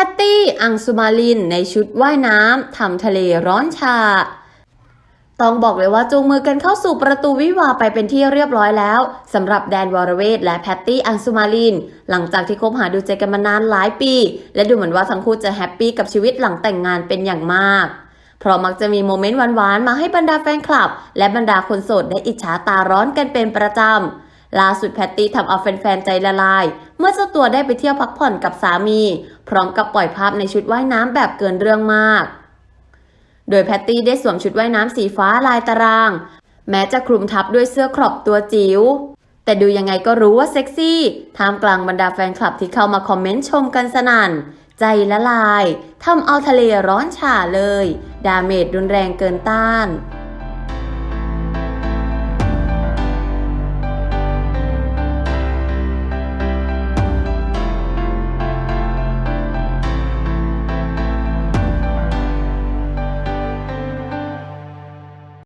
พตตี้ อังสุมาลิน ในชุดว่ายน้ำทำทะเลร้อนชา ต้องบอกเลยว่าจูงมือกันเข้าสู่ประตูวิวาไปเป็นที่เรียบร้อยแล้วสำหรับแดนวรเวทและแพตตี้ อังสุมาลิน หลังจากที่คบหาดูใจกันมานานหลายปี และดูเหมือนว่าทั้งคู่จะแฮปปี้กับชีวิตหลังแต่งงานเป็นอย่างมาก เพราะมักจะมีโมเมนต์หวานๆมาให้บรรดาแฟนคลับ และบรรดาคนโสดได้อิจฉาตาร้อนกันเป็นประจำล่าสุดแพตตี้ทำเอาแฟนๆใจละลาย มื่อเจ้าตัวได้ไปเที่ยวพักผ่อนกับสามี พร้อมกับปล่อยภาพในชุดว่ายน้ำแบบเกินเรื่องมาก โดยแพตตี้ได้สวมชุดว่ายน้ำสีฟ้าลายตาราง แม้จะคลุมทับด้วยเสื้อครอบตัวจิ๋วแต่ดูยังไงก็รู้ว่าเซ็กซี่ท่ามกลางบรรดาแฟนคลับที่เข้ามาคอมเมนต์ชมกันสนั่น ใจละลายทำเอาทะเลร้อนฉ่าเลย ดาเมจรุนแรงเกินต้าน